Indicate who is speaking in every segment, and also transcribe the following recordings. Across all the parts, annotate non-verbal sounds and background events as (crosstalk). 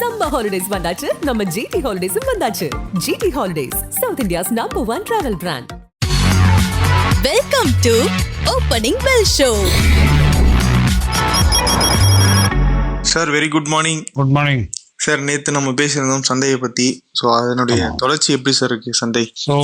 Speaker 1: Summer holidays வந்தாச்சு. நம்ம GT ஹாலிடேஸும் வந்தாச்சு. GT holidays South India's number one travel brand
Speaker 2: welcome to opening bell show
Speaker 3: sir very good morning
Speaker 4: good morning
Speaker 3: sir நேற்று நம்ம பேசியிருந்தோம் சந்தையை பற்றி ஸோ அதனுடைய தொடர்ச்சி எப்படி சார் இருக்கு சந்தை?
Speaker 4: ஸோ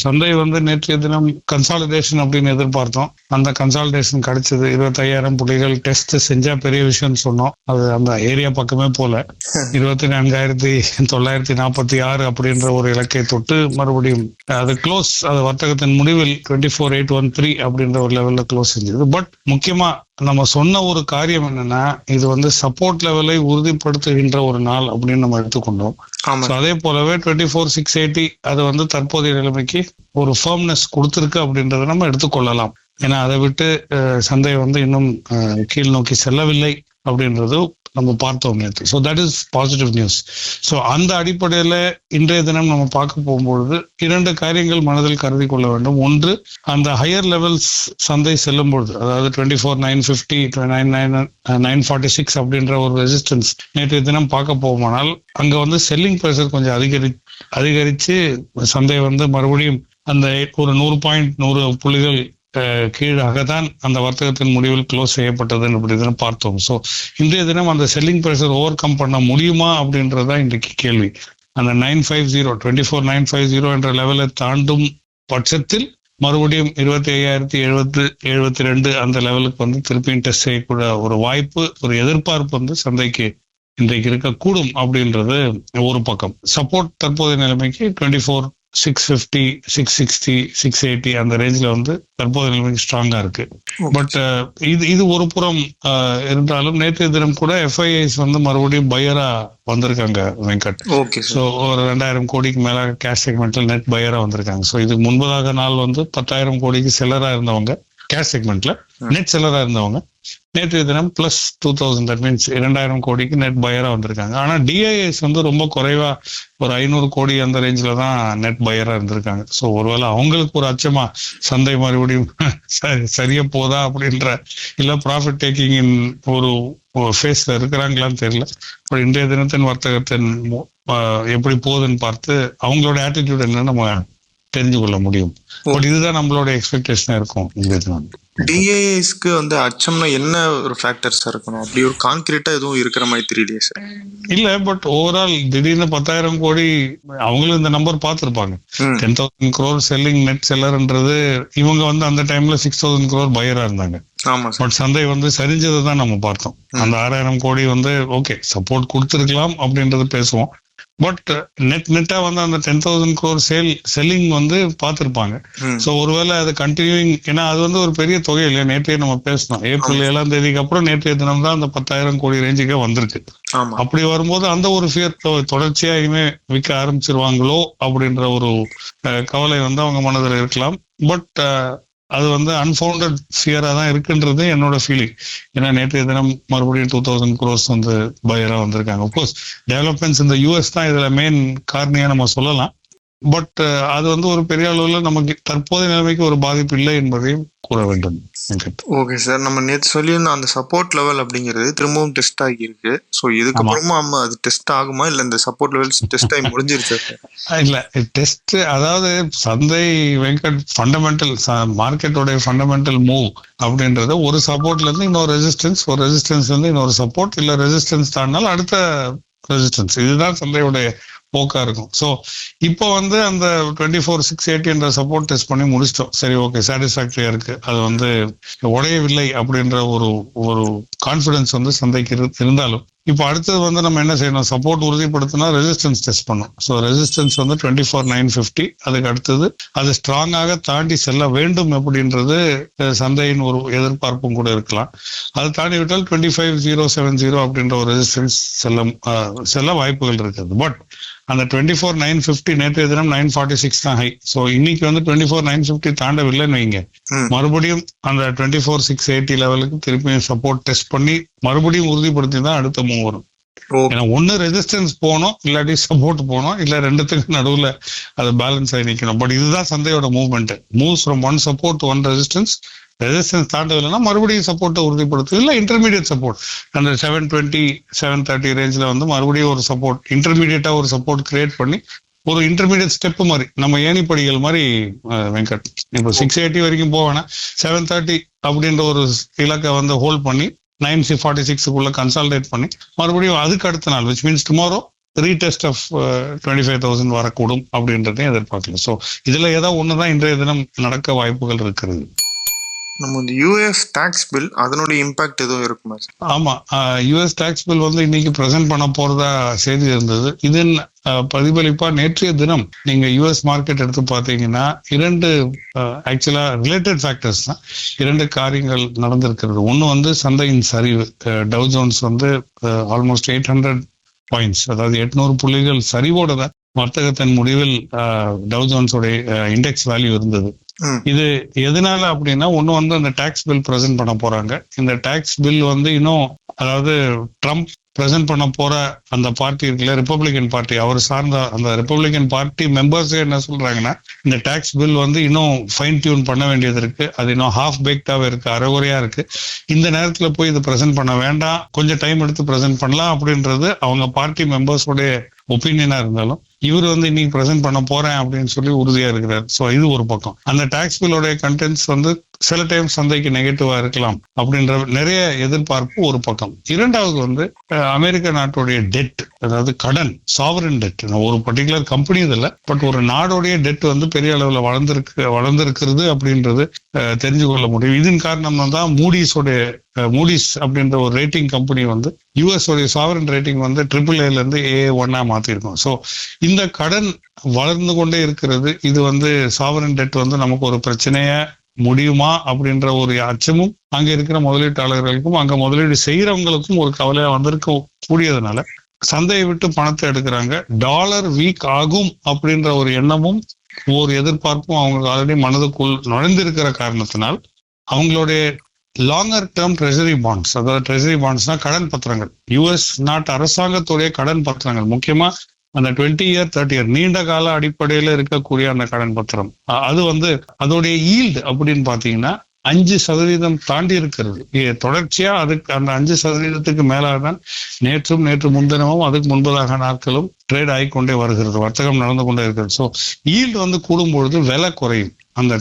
Speaker 4: சந்தை வந்து நேற்றைய தினம் கன்சாலிடேஷன் அப்படின்னு எதிர்பார்த்தோம். அந்த கன்சாலிடேஷன் கிடைச்சது. இருபத்தையாயிரம் புள்ளிகள் டெஸ்ட் செஞ்சா பெரிய விஷயம்னு சொன்னோம். அது அந்த ஏரியா பக்கமே போல. (laughs) இருபத்தி நான்காயிரத்தி தொள்ளாயிரத்தி நாற்பத்தி ஆறு அப்படின்ற ஒரு இலக்கை தொட்டு மறுபடியும் அது க்ளோஸ் அது வர்த்தகத்தின் முடிவில் twenty four eight one three அப்படின்ற ஒரு லெவல்ல க்ளோஸ் செஞ்சது. பட் முக்கியமா நம்ம சொன்ன ஒரு காரியம் என்னன்னா இது வந்து சப்போர்ட் லெவலை உறுதிப்படுத்துகின்ற ஒரு நாள் அப்படின்னு நம்ம எடுத்துக்கொண்டோம். அதே போலவே டுவெண்ட்டி ஃபோர் சிக்ஸ் எயிட்டி அது வந்து தற்போதைய நிலைமைக்கு ஒரு ஃபர்ம்னஸ் கொடுத்துருக்கு அப்படின்றத நம்ம எடுத்துக்கொள்ளலாம். ஏன்னா அதை விட்டு சந்தை வந்து இன்னும் கீழ் நோக்கி செல்லவில்லை அப்படின்றது நம்ம பார்த்தோம் நேற்று so that is positive news so அந்த அடிப்படையில் இன்றைய தினம் நம்ம பார்க்க போகும்பொழுது இரண்டு காரியங்கள் மனதில் கருதி கொள்ள வேண்டும். ஒன்று அந்த ஹையர் லெவல்ஸ் சந்தை செல்லும் பொழுது அதாவது twenty four nine fifty nine nine nine forty six அப்படின்ற ஒரு ரெசிஸ்டன்ஸ் நேற்றைய தினம் பார்க்க போகுமானால் அங்க வந்து செல்லிங் ப்ரெஷர் கொஞ்சம் அதிகரி அதிகரிச்சு சந்தை வந்து மறுபடியும் அந்த ஒரு நூறு பாயிண்ட் நூறு புள்ளிகள் கீழாக தான் அந்த வர்த்தகத்தின் முடிவில் க்ளோஸ் செய்யப்பட்டது அப்படி பார்த்தோம். ஸோ இன்றைய தினம் அந்த செல்லிங் ப்ரெஷர் ஓவர் கம் பண்ண முடியுமா அப்படின்றதா இன்றைக்கு கேள்வி. அந்த nine five zero twenty four nine five zero என்ற லெவலை தாண்டும் பட்சத்தில் மறுபடியும் இருபத்தி ஐயாயிரத்தி எழுபத்து எழுபத்தி ரெண்டு அந்த லெவலுக்கு வந்து திருப்பியும் டெஸ்ட் செய்யக்கூடிய ஒரு வாய்ப்பு ஒரு எதிர்பார்ப்பு வந்து சந்தைக்கு இன்றைக்கு இருக்கக்கூடும் அப்படின்றது ஒரு பக்கம். சப்போர்ட் தற்போதைய நிலைமைக்கு twenty four six fifty six sixty six eighty அந்த ரேஞ்சில் வந்து தற்போதைய நிலைமைக்கு ஸ்ட்ராங்கா இருக்கு. பட் இது இது ஒரு புறம் அஹ், இருந்தாலும் நேற்றைய தினம் கூட எஃப்ஐஐஸ் வந்து மறுபடியும் பையரா வந்திருக்காங்க வெங்கட்
Speaker 3: ஓகே
Speaker 4: ஸோ ஒரு ரெண்டாயிரம் கோடிக்கு மேல கேஷ் செக்மெண்ட்ல நெட் பையரா வந்திருக்காங்க. ஸோ இதுக்கு முன்பதாக நாள் வந்து பத்தாயிரம் கோடிக்கு செல்லரா இருந்தவங்க. கேஷ் செக்மெண்ட்ல நெட் செல்லரா இருந்தவங்க. நேற்றைய தினம் plus two thousand that means இரண்டாயிரம் கோடிக்கு நெட் பையரா வந்திருக்காங்க. ஆனா டிஐஎஸ் வந்து ரொம்ப குறைவா ஒரு ஐநூறு கோடி அந்த ரேஞ்சில தான் நெட் பையரா இருந்திருக்காங்க. ஸோ ஒருவேளை அவங்களுக்கு ஒரு அச்சமா சந்தை மறுபடியும் (laughs) சரி- சரியா போதா அப்படின்ற இல்ல ப்ராஃபிட் டேக்கிங் ஒரு ஃபேஸ்ல இருக்கிறாங்களான்னு தெரியல. பட் இன்றைய தினத்தின் வர்த்தகத்தின் எப்படி போகுதுன்னு பார்த்து அவங்களோட ஆட்டிடியூட் என்னன்னு நம்ம தெரிஞ்சு கொள்ள முடியும் பட் இதுதான் நம்மளோட எக்ஸ்பெக்டேஷனா இருக்கும்.
Speaker 3: டிஏஎஸ்க்கு வந்து. அச்சம்னா என்ன ஒரு ஃபேக்டர்ஸ் இருக்கணும்? அப்படி ஒரு கான்கிரீட்டா எதுவும் இருக்கிற மாதிரி தெரியலையே சார்
Speaker 4: இல்ல பட் ஓவரால் திடீர்னு பத்தாயிரம் கோடி அவங்களும் இந்த number பார்த்திருப்பாங்க. Ten thousand crore selling net செல்லர்ன்றது இவங்க வந்து அந்த டைம்ல சிக்ஸ் தௌசண்ட் க்ரோர் பையரா இருந்தாங்க. பட் சந்தை வந்து சரிஞ்சதை தான் நம்ம பார்த்தோம். அந்த ஆறாயிரம் கோடி வந்து ஓகே சப்போர்ட் கொடுத்துருக்கலாம் அப்படின்றது பேசுவோம். பட் நெட் நெட்டா வந்து அந்த ten thousand crore sale selling வந்து பார்த்திருப்பாங்க. ஸோ ஒருவேளை அது கண்டினியூங் ஏன்னா அது வந்து ஒரு பெரிய தொகை இல்லையா? நேற்றைய நம்ம பேசணும் ஏப்ரல் ஏழாம் தேதிக்கு அப்புறம் நேற்றைய தினம் தான் அந்த பத்தாயிரம் கோடி ரேஞ்சுக்கே வந்திருக்கு. அப்படி வரும்போது அந்த ஒரு ஃபியர் தொடர்ச்சியா இனிமே விற்க ஆரம்பிச்சிருவாங்களோ அப்படின்ற ஒரு கவலை வந்து அவங்க மனதில் இருக்கலாம். பட் அது வந்து அன்ஃபவுண்டட் ஃபியரா தான் இருக்குன்றது என்னோட ஃபீலிங் ஏன்னா நேற்றைய தினம் மறுபடியும் டூ தௌசண்ட் க்ரோஸ் வந்து பயரா வந்திருக்காங்க. கோர்ஸ் டெவலப்மெண்ட்ஸ் இந்த யூஎஸ் தான் இதுல மெயின் காரணியா நம்ம சொல்லலாம். பட் அது வந்து ஒரு பெரிய அளவுல நமக்கு தற்போதைய நிலைமைக்கு ஒரு பாதிப்பு இல்லை என்பதையும் கூற வேண்டும்.
Speaker 3: ஓகே சார் நம்ம நேற்று சொல்லியிருந்த அந்த சப்போர்ட் லெவல் அப்படிங்கிறது திரும்பவும் டெஸ்ட் ஆகியிருக்கு. ஸோ இதுக்கப்புறமா நம்ம அது டெஸ்ட் ஆகுமா? இல்லை இந்த சப்போர்ட் லெவல்ஸ் டெஸ்ட் ஆகி முடிஞ்சிருச்சா சார் (laughs)
Speaker 4: இல்ல டெஸ்ட் அதாவது சந்தை வெங்கட் ஃபண்டமெண்டல் மார்க்கெட்டோட ஃபண்டமெண்டல் மூவ் அப்படின்றது ஒரு சப்போர்ட்ல இருந்து இன்னொரு ரெசிஸ்டன்ஸ் ஒரு ரெசிஸ்டன்ஸ் இருந்து இன்னொரு சப்போர்ட் இல்ல ரெசிஸ்டன்ஸ் தாண்டினாலும் அடுத்த ரெசிஸ்டன்ஸ் இதுதான் சந்தையோட போக்கா இருக்கும். ஸோ இப்போ வந்து அந்த டுவெண்ட்டி ஃபோர் சிக்ஸ் எயிட்டின்ற சப்போர்ட் டெஸ்ட் பண்ணி முடிச்சிட்டோம். சரி ஓகே சாட்டிஸ்ஃபேக்டரியா இருக்கு. அது வந்து உடையவில்லை அப்படின்ற ஒரு ஒரு கான்ஃபிடன்ஸ் வந்து சந்தைக்கு இருந்தாலும் இப்போ அடுத்தது வந்து நம்ம என்ன செய்யணும்? சப்போர்ட் உறுதிப்படுத்தினா ரெசிஸ்டன்ஸ் டெஸ்ட் பண்ணும் ஸோ ரெசிஸ்டன்ஸ் வந்து டுவெண்ட்டி ஃபோர் நைன் ஃபிஃப்டி அதுக்கு அடுத்தது அது ஸ்ட்ராங்காக தாண்டி செல்ல வேண்டும் அப்படின்றது சந்தையின் ஒரு எதிர்பார்ப்பும் கூட இருக்கலாம். அதை தாண்டி விட்டால் twenty five zero seven zero அப்படின்ற ஒரு ரெசிஸ்டன்ஸ் செல்ல அஹ், செல்ல வாய்ப்புகள் இருக்குது பட் அந்த டுவெண்ட்டி ஃபோர் நைன் ஃபிஃப்டி நேற்றைய தினம் நைன் ஃபார்ட்டி சிக்ஸ் தான் ஹை ஸோ இன்னைக்கு வந்து டுவெண்ட்டி ஃபோர் நைன் ஃபிஃப்டி தாண்டவில்லைன்னு வைங்க. மறுபடியும் அந்த டுவெண்ட்டி ஃபோர் சிக்ஸ் எயிட்டி லெவலுக்கு திருப்பியும் சப்போர்ட் டெஸ்ட் பண்ணி மறுபடியும் உறுதிப்படுத்தி தான் அடுத்த மூவ் வரும். ஏன்னா ஒன்னு ரெசிஸ்டன்ஸ் போகணும் இல்லாட்டி சப்போர்ட் போகணும் இல்ல ரெண்டுத்துக்கு நடுவுல அது பேலன்ஸ் ஆகி நிக்கணும். பட் இதுதான் சந்தையோட movement moves from one support one resistance resistance தாண்டவில்லைன்னா மறுபடியும் சப்போர்ட்டை உறுதிப்படுத்து இல்லை இன்டர்மீடியட் சப்போர்ட் அந்த செவன் டுவெண்ட்டி செவன் தேர்ட்டி ரேஞ்சில் வந்து மறுபடியும் ஒரு சப்போர்ட் இன்டர்மீடியட்டாக ஒரு சப்போர்ட் கிரியேட் பண்ணி ஒரு இன்டர்மீடியட் ஸ்டெப் மாதிரி நம்ம ஏணிப்படிகள் மாதிரி வெங்கட். இப்போ சிக்ஸ் எயிட்டி வரைக்கும் போவேனா செவன் தேர்ட்டி அப்படின்ற ஒரு இலக்கை வந்து ஹோல்ட் பண்ணி நைன் சி ஃபார்ட்டி சிக்ஸுக்குள்ளே கன்சால்டேட் பண்ணி மறுபடியும் அதுக்கு அடுத்த நாள் which means tomorrow retest of twenty five thousand வரக்கூடும் அப்படின்றதையும் எதிர்பார்க்கலாம் ஸோ இதுல ஏதோ ஒன்று தான் இன்றைய தினம் நடக்க வாய்ப்புகள் இருக்கிறது.
Speaker 3: நம்ம இந்த யூஎஸ் டாக்ஸ் பில் அதனுடைய இம்பாக்ட் எதுவும் இருக்குமா
Speaker 4: ஆமா. யுஎஸ் டாக்ஸ் பில் வந்து இன்னைக்கு பிரசன்ட் பண்ண போறதா செய்தி இருந்தது. இதன் பிரதிபலிப்பா நேற்றைய தினம் நீங்க யுஎஸ் மார்க்கெட் எடுத்து பார்த்தீங்கன்னா இரண்டு ஆக்சுவலா ரிலேட்டட் ஃபேக்டர்ஸ் தான். இரண்டு காரியங்கள் நடந்திருக்கிறது. ஒன்று வந்து சந்தையின் சரிவு. டவு ஜோன்ஸ் வந்து ஆல்மோஸ்ட் எயிட் ஹண்ட்ரட் பாயிண்ட்ஸ் அதாவது எட்நூறு புள்ளிகள் சரிவோட தான் வர்த்தகத்தின் முடிவில் டவு ஜோன்ஸோடைய இண்டெக்ஸ் வேல்யூ இருந்தது. இது எதனால அப்படின்னா ஒண்ணு வந்து அந்த டாக்ஸ் பில் பிரசன்ட் பண்ண போறாங்க. இந்த டாக்ஸ் பில் வந்து இன்னும் அதாவது ட்ரம்ப் பிரசன்ட் பண்ண போற அந்த பார்ட்டி இருக்குல்ல ரிப்பப்ளிகன் பார்ட்டி அவர் சார்ந்த அந்த ரிப்பப்ளிகன் பார்ட்டி மெம்பர்ஸே என்ன சொல்றாங்கன்னா இந்த டாக்ஸ் பில் வந்து இன்னும் ஃபைன் டியூன் பண்ண வேண்டியது இருக்கு. அது இன்னும் ஹாஃப் பேக்டாவே இருக்கு அறகுறையா இருக்கு. இந்த நேரத்துல போய் இது பிரசன்ட் பண்ண வேண்டாம். கொஞ்சம் டைம் எடுத்து பிரசன்ட் பண்ணலாம் அப்படின்றது அவங்க பார்ட்டி மெம்பர்ஸோடைய ஒப்பீனியனா இருந்தாலும். இவர் வந்து இன்னைக்கு பிரசன்ட் பண்ண போறேன் அப்படின்னு சொல்லி உறுதியா இருக்கிறார். சோ இது ஒரு பக்கம். அந்த டாக்ஸ் பில்லோடைய கண்டென்ட்ஸ் வந்து சில டைம் சந்தைக்கு நெகட்டிவா இருக்கலாம் அப்படின்ற நிறைய எதிர்பார்ப்பு ஒரு பக்கம். இரண்டாவது வந்து அமெரிக்க நாட்டுடைய டெட் அதாவது கடன் சாவரன் டெட் ஒரு பர்டிகுலர் கம்பெனி இல்ல பட் ஒரு நாடோடைய டெட் வந்து பெரிய அளவுல வளர்ந்துருக்கு வளர்ந்திருக்கிறது அப்படின்றது தெரிஞ்சு கொள்ள முடியும். இதன் காரணம் தான் மூடிஸோடைய மூடிஸ் அப்படின்ற ஒரு ரேட்டிங் கம்பெனி வந்து யூஎஸ் உடைய சாவரன் ரேட்டிங் வந்து ட்ரிபிள் ஏல இருந்து ஏ ஒன்னா மாத்திருக்கோம். ஸோ இந்த கடன் வளர்ந்து கொண்டே இருக்கிறது. இது வந்து சாவரன் டெட் வந்து நமக்கு ஒரு பிரச்சனைய முடியுமா அப்படின்ற ஒரு அச்சமும் அங்க இருக்கிற முதலீட்டாளர்களுக்கும் அங்க முதலீடு செய்யறவங்களுக்கும் ஒரு கவலையா வந்திருக்க கூடியதுனால சந்தையை விட்டு பணத்தை எடுக்கிறாங்க. டாலர் வீக் ஆகும் அப்படின்ற ஒரு எண்ணமும் ஒரு எதிர்பார்ப்பும் அவங்க ஆல்ரெடி மனதுக்குள் நுழைந்திருக்கிற காரணத்தினால் அவங்களுடைய லாங்கர் டேர்ம் ட்ரெஷரி பாண்ட்ஸ் அதாவது ட்ரெஷரி பாண்ட்ஸ்னா கடன் பத்திரங்கள். யுஎஸ் நாட்டு அரசாங்கத்துடைய கடன் பத்திரங்கள். முக்கியமா அந்த டுவெண்ட்டி இயர் தேர்ட்டி இயர் நீண்ட கால அடிப்படையில இருக்கக்கூடிய அந்த கடன் பத்திரம். அது வந்து அதோடைய ஈல்டு அப்படின்னு பாத்தீங்கன்னா அஞ்சு சதவீதம் தாண்டி இருக்கிறது. தொடர்ச்சியா அதுக்கு அந்த அஞ்சு சதவீதத்துக்கு மேலாக தான் நேற்றும் நேற்று முன்தினமும் அதுக்கு முன்பதாக நாட்களும் ட்ரேட் ஆகிக்கொண்டே வருகிறது. வர்த்தகம் நடந்து கொண்டே இருக்கிறது. ஸோ ஈல்டு வந்து கூடும் பொழுது விலை குறையும். அந்த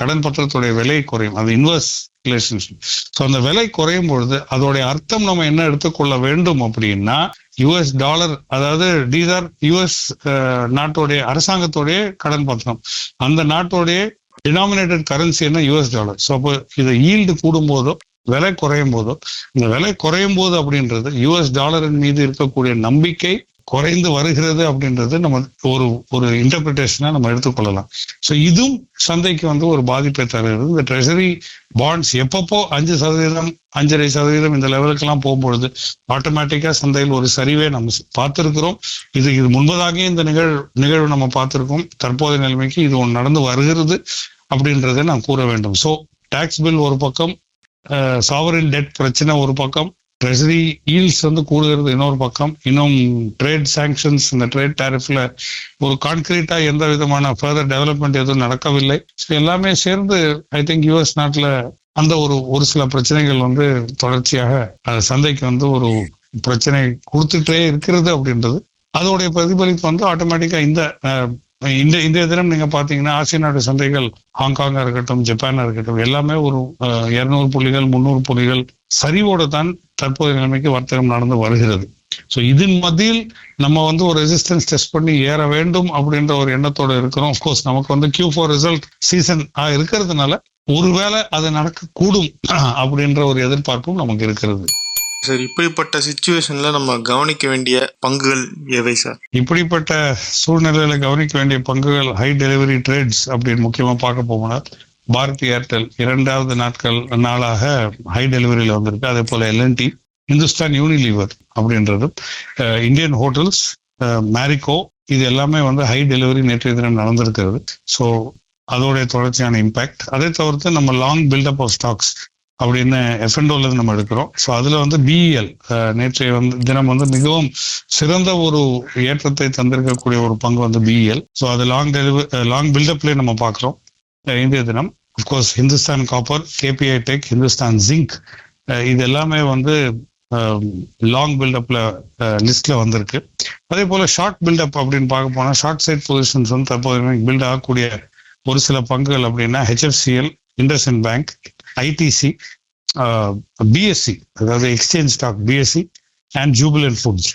Speaker 4: கடன் பத்திரத்துடைய விலை குறையும். அது இன்வெஸ்ட் ரிலேஷன்ஷிப் ஸோ அந்த விலை குறையும் பொழுது அதோடைய அர்த்தம் நம்ம என்ன எடுத்துக்கொள்ள வேண்டும் அப்படின்னா யுஎஸ் டாலர் அதாவது டீசார் யுஎஸ் uh, நாட்டோடைய அரசாங்கத்தோடைய கடன் பத்திரம். அந்த நாட்டோடைய டினாமினேட்டட் கரன்சி என்ன? யுஎஸ் டாலர் ஸோ அப்போ இது ஈல்டு கூடும் போதோ விலை குறையும் போதோ இந்த விலை குறையும் போது அப்படின்றது யுஎஸ் டாலரின் மீது இருக்கக்கூடிய நம்பிக்கை குறைந்து வருகிறது அப்படின்றது நம்ம ஒரு ஒரு இன்டர்பிரிட்டேஷனா நம்ம எடுத்துக்கொள்ளலாம். ஸோ இதுவும் சந்தைக்கு வந்து ஒரு பாதிப்பை தருகிறது. இந்த ட்ரெஷரி பாண்ட்ஸ் எப்பப்போ அஞ்சு சதவீதம் அஞ்சரை சதவீதம் இந்த லெவலுக்கெல்லாம் போகும்பொழுது ஆட்டோமேட்டிக்காக சந்தையில் ஒரு சரிவை நம்ம பார்த்துருக்கிறோம். இது இது முன்பதாகவே இந்த நிகழ் நிகழ்வு நம்ம பார்த்துருக்கோம். தற்போதைய நிலைமைக்கு இது ஒன்று நடந்து வருகிறது அப்படின்றத நான் கூற வேண்டும். ஸோ டேக்ஸ் பில் ஒரு பக்கம் சாவரின் டெட் பிரச்சனை ஒரு பக்கம் ட்ரெஷரி ஈல்ஸ் வந்து கூடுகிறது இன்னொரு பக்கம். இன்னும் ட்ரேட் சாங்ஷன்ஸ் இந்த ட்ரேட் டேரிஃப்ல ஒரு கான்கிரீட்டா எந்த விதமான ஃபர்தர் டெவலப்மெண்ட் எதுவும் நடக்கவில்லை. ஸோ எல்லாமே சேர்ந்து ஐ திங்க் யூஎஸ் நாட்டில் அந்த ஒரு ஒரு சில பிரச்சனைகள் வந்து தொடர்ச்சியாக சந்தைக்கு வந்து ஒரு பிரச்சனை கொடுத்துட்டே இருக்கிறது அப்படின்றது. அதோடைய பிரதிபலிப்பு வந்து ஆட்டோமேட்டிக்கா இந்த இந்த இந்த தினம் நீங்க பாத்தீங்கன்னா ஆசிய நாட்டு சந்தைகள் ஹாங்காங்கா இருக்கட்டும் ஜப்பானா இருக்கட்டும் எல்லாமே ஒரு இருநூறு புள்ளிகள் முந்நூறு புள்ளிகள் சரிவோட தான் தற்போதைய நிலைமைக்கு வர்த்தகம் நடந்து வருகிறது. ஸோ இதன் மத்தியில் நம்ம வந்து ஒரு ரெசிஸ்டன்ஸ் டெஸ்ட் பண்ணி ஏற வேண்டும் அப்படின்ற ஒரு எண்ணத்தோட இருக்கிறோம். கோர்ஸ் நமக்கு வந்து கியூ ஃபோர் ரிசல்ட் சீசன் இருக்கிறதுனால ஒருவேளை அது நடக்கக்கூடும் (clears throat) அப்படின்ற ஒரு எதிர்பார்ப்பும் நமக்கு இருக்கிறது.
Speaker 3: சார் இப்படிப்பட்ட சுச்சுவேஷன்ல நம்ம கவனிக்க வேண்டிய பங்குகள் எவை சார்
Speaker 4: இப்படிப்பட்ட சூழ்நிலையில கவனிக்க வேண்டிய பங்குகள் ஹை டெலிவரி ட்ரேட்ஸ் அப்படின்னு முக்கியமா பார்க்க போனா பாரதி ஏர்டெல் இரண்டாவது நாட்கள் நாளாக ஹை டெலிவரியில் வந்திருக்கு. அதே போல L N T Hindustan Unilever அப்படின்றது. இந்தியன் ஹோட்டல்ஸ் மேரிகோ இது எல்லாமே வந்து ஹை டெலிவரி நேற்றைய தினம் நடந்திருக்கிறது. ஸோ அதோடைய தொடர்ச்சியான இம்பாக்ட் அதை தவிர்த்து நம்ம லாங் பில்டப் ஆஃப் ஸ்டாக்ஸ் அப்படின்னு எஃப்என்டோல இருந்து நம்ம எடுக்கிறோம். ஸோ அதில் வந்து பிஇஎல் நேற்றைய வந்து தினம் வந்து மிகவும் சிறந்த ஒரு ஏற்றத்தை தந்திருக்கக்கூடிய ஒரு பங்கு வந்து பிஇஎல் ஸோ அது லாங் டெலிவரி லாங் பில்டப்லேயே நம்ம பார்க்குறோம். இந்திய தினம் course Hindustan Copper KPI tech Hindustan zinc இது எல்லாமே வந்து லாங் பில்டப்ல லிஸ்ட்ல வந்திருக்கு. அதே போல ஷார்ட் பில்டப் அப்படின்னு பார்க்க போனா ஷார்ட் சைட் பொசிஷன்ஸ் வந்து தற்போது பில்ட் ஆகக்கூடிய ஒரு சில பங்குகள் அப்படின்னா HFCL IndusInd bank ITC BSE அதாவது exchange stock BSE and Jubilant foods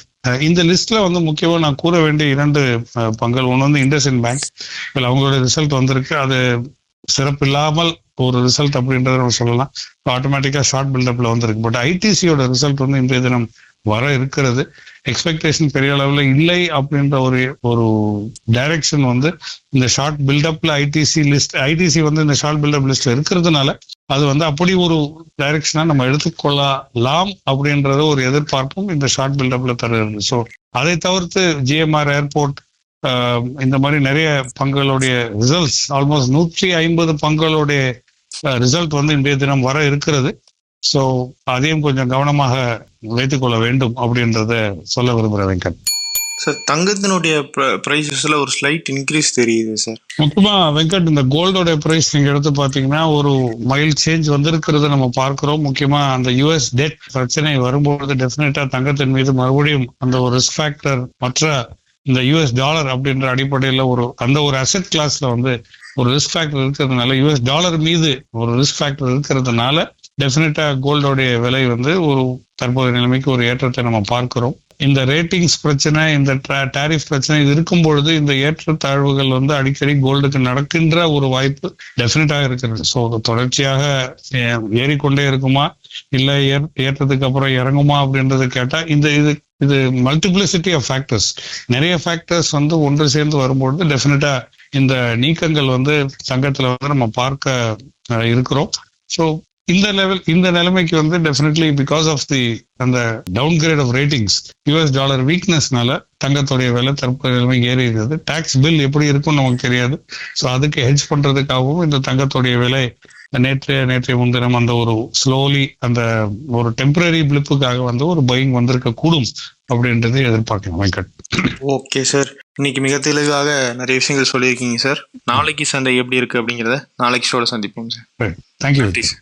Speaker 4: இந்த லிஸ்ட்ல வந்து முக்கியமாக நான் கூற வேண்டிய இரண்டு பங்கள் பங்குகள் ஒன்று வந்து இண்டஸ்இன் பேங்க். இதில் அவங்களோட ரிசல்ட் வந்திருக்கு. அது சிறப்பில்லாமல் ஒரு ரிசல்ட் அப்படின்றத நம்ம சொல்லலாம். ஆட்டோமேட்டிக்காக ஷார்ட் பில்டப்ல வந்திருக்கு. பட் ஐடிசியோட ரிசல்ட் வந்து இன்றைய தினம் வர இருக்கிறது. எக்ஸ்பெக்டேஷன் பெரிய அளவில் இல்லை அப்படின்ற ஒரு ஒரு டைரக்ஷன் வந்து இந்த ஷார்ட் பில்டப்ல ஐடிசி லிஸ்ட் ஐடிசி வந்து இந்த ஷார்ட் பில்டப் லிஸ்ட்ல இருக்கிறதுனால அது வந்து அப்படி ஒரு டைரக்ஷனா நம்ம எடுத்துக்கொள்ளலாம் அப்படின்றத ஒரு எதிர்பார்ப்பும் இந்த ஷார்ட் பில்டப்ல தருகிறது. ஸோ அதை தவிர்த்து ஜிஎம்ஆர் ஏர்போர்ட் இந்த மாதிரி நிறைய பங்குகளுடைய ரிசல்ட்ஸ் ஆல்மோஸ்ட் நூற்றி ஐம்பது பங்குகளுடைய ரிசல்ட் வந்து இன்றைய தினம் வர இருக்கிறது. ஸோ அதையும் கொஞ்சம் கவனமாக வைத்துக்கொள்ள வேண்டும் அப்படின்றத சொல்ல விரும்புகிறேன் வெங்கட்.
Speaker 3: சார் தங்கத்தினுடைய ப்ரைஸஸ்ல ஒரு ஸ்லைட் இன்க்ரீஸ் தெரியுது சார்
Speaker 4: முக்கியமா வெங்கட் இந்த கோல்டோட பிரைஸ் நீங்க எடுத்து பாத்தீங்கன்னா ஒரு மைல் சேஞ்ச் வந்திருக்கிறத நம்ம பார்க்கிறோம். முக்கியமா அந்த யுஎஸ் டெட் பிரச்சனை வரும்பொழுது டெஃபினட்டா தங்கத்தின் மீது மறுபடியும் அந்த ஒரு ரிஸ்க் ஃபேக்டர் மற்ற இந்த யுஎஸ் டாலர் அப்படின்ற அடிப்படையில ஒரு அந்த ஒரு அசெட் கிளாஸ்ல வந்து ஒரு ரிஸ்க் ஃபேக்டர் இருக்கிறதுனால யுஎஸ் டாலர் மீது ஒரு ரிஸ்க் ஃபேக்டர் இருக்கிறதுனால டெஃபினட்டா கோல்டோடைய விலை வந்து ஒரு தற்போதைய நிலைமைக்கு ஒரு ஏற்றத்தை நம்ம பார்க்கிறோம். இந்த ரேட்டிங்ஸ் பிரச்சனை இந்த டாரிஃப் பிரச்சனை இது இருக்கும் பொழுது இந்த ஏற்றத்தாழ்வுகள் வந்து அடிக்கடி கோல்டுக்கு நடக்கின்ற ஒரு வாய்ப்பு டெஃபினட்டாக இருக்கிறது. ஸோ தொடர்ச்சியாக ஏறிக்கொண்டே இருக்குமா? இல்லை ஏற்- ஏற்றத்துக்கு அப்புறம் இறங்குமா அப்படின்றது கேட்டால் இந்த இது இது மல்டிப்ளிசிட்டி ஆஃப் ஃபேக்டர்ஸ் நிறைய ஃபேக்டர்ஸ் வந்து ஒன்று சேர்ந்து வரும்பொழுது டெஃபினட்டா இந்த நீக்கங்கள் வந்து சங்கத்தில் வந்து நம்ம பார்க்க இருக்கிறோம். ஸோ இந்த லெவல் இந்த நிலைமைக்கு வந்து டெஃபினெட்லி பிகாஸ் ஆஃப் தி அந்த downgrade of ratings US dollar வீக்னஸ்னால தங்கத்துடைய விலை தற்போதைய நிலைமை ஏறி இருக்குது டாக்ஸ் பில் எப்படி இருக்கும்னு நமக்கு தெரியாது. ஸோ அதுக்கு ஹெல்ப் பண்றதுக்காகவும் இந்த தங்கத்துடைய விலை நேற்றைய நேற்றைய முன்தினம் அந்த ஒரு ஸ்லோலி அந்த ஒரு டெம்பரரி பிளிப்புக்காக வந்து ஒரு பையிங் வந்திருக்க கூடும் அப்படின்றதை எதிர்பார்க்கலாம். வெங்கட்
Speaker 3: ஓகே சார் இன்னைக்கு மிக தெளிவாக நிறைய விஷயங்கள் சொல்லியிருக்கீங்க சார் நாளைக்கு சந்தை எப்படி இருக்கு அப்படிங்கிறத நாளைக்கு ஷோட சந்திப்போம் sir
Speaker 4: thank you
Speaker 3: sir